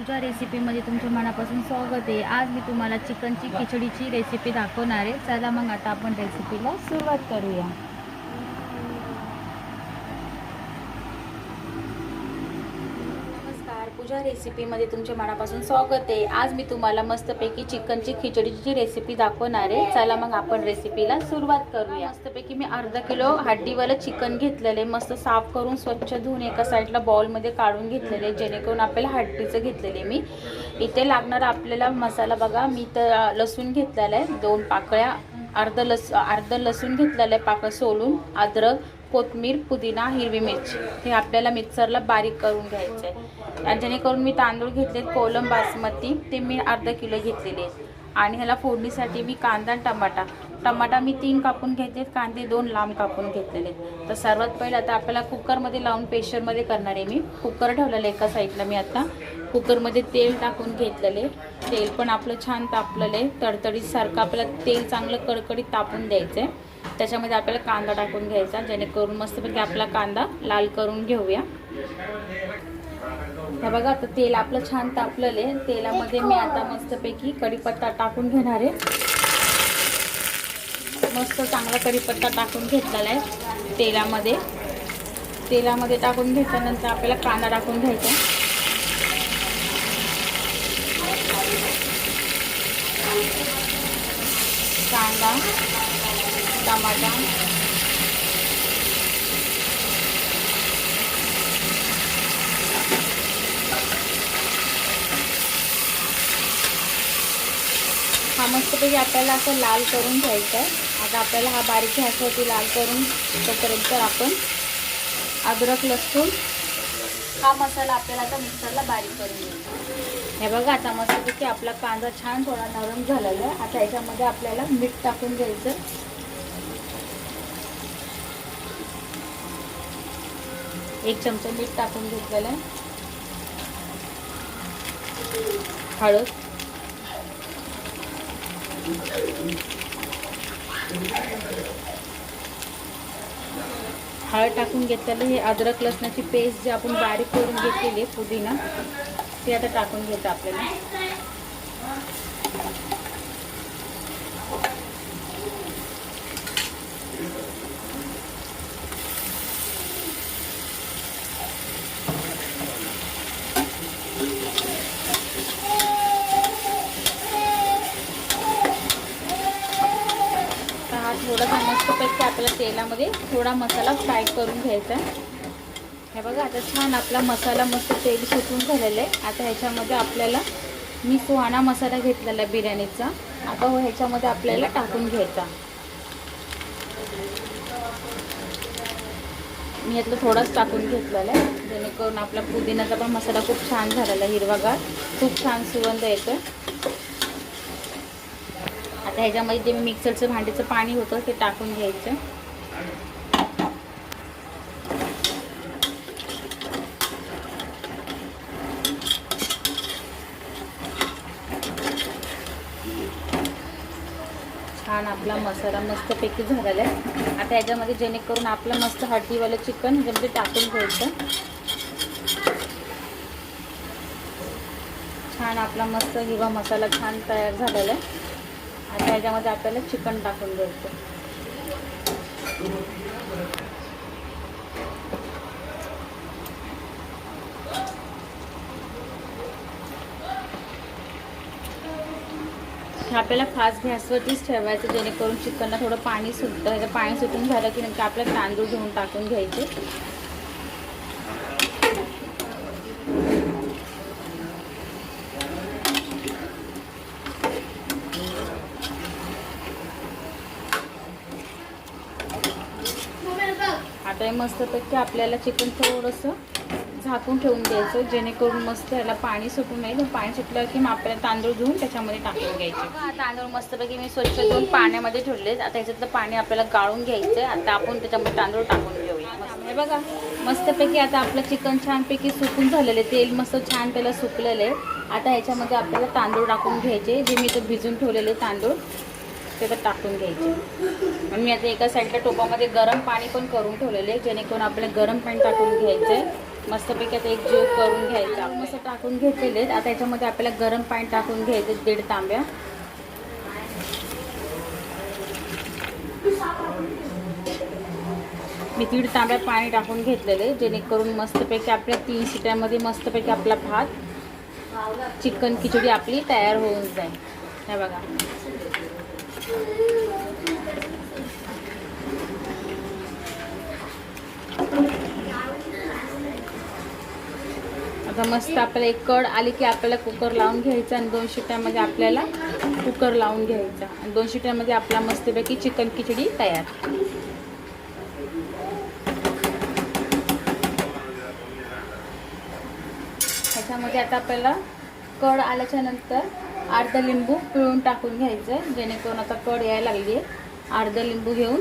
तुझ्या रेसिपीमध्ये तुमच्या मनापासून स्वागत आहे. आज मी तुम्हाला चिकनची खिचडीची रेसिपी दाखवणार आहे. चला मग आता आपण रेसिपीला सुरुवात करूया. तुझ्या रेसिपीमध्ये तुमच्या मनापासून स्वागत आहे. आज मी तुम्हाला मस्तपैकी चिकनची खिचडीची रेसिपी दाखवणार आहे. चला मग आपण रेसिपीला सुरुवात करूया. मस्तपैकी मी अर्धा किलो हड्डीवालं चिकन घेतलेलं आहे. मस्त साफ करून स्वच्छ धुवून एका साईडला बॉलमध्ये काढून घेतलेले आहे. जेणेकरून आपल्याला हड्डीचं घेतलेलं आहे मी. इथे लागणारा आपल्याला मसाला बघा. मी तर लसूण घेतलेला आहे. दोन पाकळ्या अर्ध लस अर्ध लसूण घेतलेलं आहे पाकं सोलून अद्रक कोथमीर पुदिना हिरवी मिरची. हे आपल्याला मिक्सरला बारीक करून घ्यायचं आहे जेणेकरून मी तांदूळ घेतलेत कोलम बासमती ते मी अर्ध किलो घेतलेले आहेत. आणि ह्याला फोडणीसाठी मी कांदा आणि टमाटा. टमाटा मी तीन कापून घेतलेत कांदे दोन लांब कापून घेतलेले आहेत तर सर्वात पहिलं आता आपल्याला कुकरमध्ये लावून प्रेशरमध्ये करणार आहे मी. कुकर ठेवलेलं आहे एका साईडला मी आता. कुकरमध्ये तेल टाकून घेतलेले. तेल पण आपलं छान तापलेलं आहे. तडतडीसारखं आपल्याला तेल चांगलं कडकडीत तापून द्यायचं आहे त्याच्यामध्ये आपल्याला कांदा टाकून घ्यायचा. जेणेकरून मस्तपैकी आपला कांदा लाल करून घेऊया. हे बघा आता तेल आपलं छान तापलेलं आहे. तेलामध्ये मी आता मस्तपैकी कढीपत्ता टाकून घेणार आहे. मस्त चांगला कढीपत्ता टाकून घेतलेला आहे तेलामध्ये. तेलामध्ये टाकून घेतल्यानंतर आपल्याला कांदा टाकून घ्यायचा कांदा टमाटा मस्तपैकी आपल्याला असं लाल करून घ्यायचं आहे. आता आपल्याला हा बारीक गॅसवरती लाल करून तोपर्यंत आपण अद्रक लसूण हा मसाला आपल्याला आता मिक्सरला बारीक करून घ्यायचा हे बघा आता मस्तपैकी आपला कांदा छान थोडा नरम झालेला आहे. आता याच्यामध्ये आपल्याला मीठ टाकून घ्यायचं. एक चमचा मीठ टाकून घेतलेलं आहे. हळद. हळद टाकून घेतलेलं हे अद्रक लसणाची पेस्ट जे आपण बारीक करून घेतलेली आहे पुदिना ते आता टाकून घ्यायचं आपल्याला तर हा थोडासा आपल्या तेलामध्ये थोडा मसाला फ्राय करून घ्यायचा. आहे हे बघा आता छान आपला मसाला मस्त तेल सुटून झालेलं आहे. आता ह्याच्यामध्ये आपल्याला मी सुहाणा मसाला घेतलेला आहे बिर्याणीचा. आता हो, ह्याच्यामध्ये आपल्याला टाकून घ्यायचा. मी यातलं थोडाच टाकून घेतलेला आहे. जेणेकरून आपला पुदिन्याचा पण मसाला खूप छान झालेला आहे हिरवागार. खूप छान सुगंध येतो आता ह्याच्यामध्ये जे मी मिक्सरचं भांडीचं पाणी होतं ते टाकून घ्यायचं. छान आपला मसाला मस्तपैकी झालेला आहे. आता ह्याच्यामध्ये जेणेकरून आपलं मस्त हड्डीवालं चिकन ह्याच्यामध्ये म्हणजे टाकून घ्यायचं. छान आपला मस्त हिरवा मसाला छान तयार झालेला आहे. आता याच्यामध्ये आपल्याला चिकन टाकून द्यायचं आपल्याला फास्ट गॅसवरतीच ठेवायचं जेणेकरून चिकनला थोडं पाणी सुटतं. ह्याचं पाणी सुटून झालं की नंतर आपल्याला तांदूळ घेऊन टाकून घ्यायचे. आता हे मस्तपैकी आपल्याला चिकन थोडंसं झाकून ठेवून द्यायचं जेणेकरून मस्त ह्याला पाणी सुटून नाही पाणी सुटलं की मग आपल्याला तांदूळ घेऊन त्याच्यामध्ये टाकून घ्यायचे. तांदूळ मस्तपैकी मी स्वच्छ धुवून पाण्यामध्ये ठेवले आता ह्याच्यातलं पाणी आपल्याला गाळून घ्यायचं आता आपण त्याच्यामध्ये तांदूळ टाकून घेऊया. हे बघा मस्तपैकी आता आपलं चिकन छानपैकी सुकून झालेलं आहे. तेल मस्त छान त्याला सुकलेलं आहे. आता ह्याच्यामध्ये आपल्याला तांदूळ टाकून घ्यायचे जे मी इथं भिजून ठेवलेले तांदूळ. ते तर टाकून घ्यायचे. आणि मी आता एका साईडला टोपामध्ये गरम पाणी पण करून ठेवलेले जेणेकरून आपल्याला गरम पाणी टाकून घ्यायचं आहे मस्तपैकी आता एक जीव करून घ्यायचा. मस्त टाकून घेतलेले आहेत. आता याच्यामध्ये आपल्याला गरम पाणी टाकून घ्यायचं दीड तांब्या. मी दीड तांब्या पाणी टाकून घेतलेले जेणेकरून मस्तपैकी आपल्या तीन शिट्यामध्ये मस्तपैकी आपला भात चिकन खिचडी आपली तयार होऊन जाईल. हे बघा. आता मस्त आपल्याला एक कड आली की आपल्याला कुकर लावून घ्यायचा आणि दोन शिट्यामध्ये आपल्याला कुकर लावून घ्यायचा. आणि दोन शिट्यामध्ये आपला मस्तपैकी चिकन खिचडी तयार. ह्याच्यामध्ये आता आपल्याला कड आल्याच्यानंतर अर्धा लिंबू पिळून टाकून घ्यायचं आहे जेणेकरून आता कड यायला लागली आहे अर्धा लिंबू घेऊन.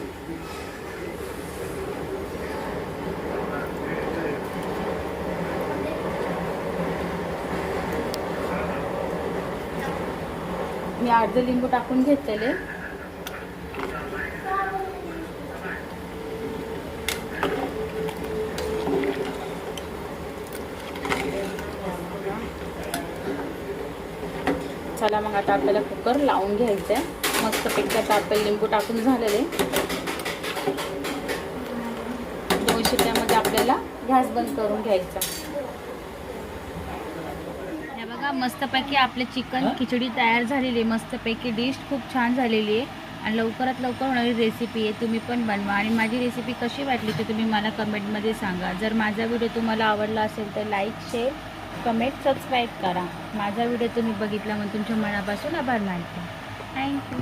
मी अर्ध लिंबू टाकून घेतलेले. चला मग आता आपल्याला कुकर लावून घ्यायचं आहे मस्तपैकी आता आपलं लिंबू टाकून झालेले. दोन शिट्यामध्ये आपल्याला गॅस बंद करून घ्यायचा. हे बघा मस्तपैकी आपले चिकन खिचडी तयार झालेली आहे. मस्तपैकी डिश खूप छान झालेली आहे. आणि लवकरात लवकर होणारी रेसिपी आहे तुम्ही पण बनवा. आणि माझी रेसिपी कशी वाटली ते तुम्ही मला कमेंटमध्ये सांगा. जर माझा व्हिडिओ तुम्हाला आवडला असेल तर लाईक शेअर कमेंट सबस्क्राईब करा. माझा व्हिडिओ तुम्ही बघितला म्हणून तुमच्या मनापासून आभार मानते. थँक्यू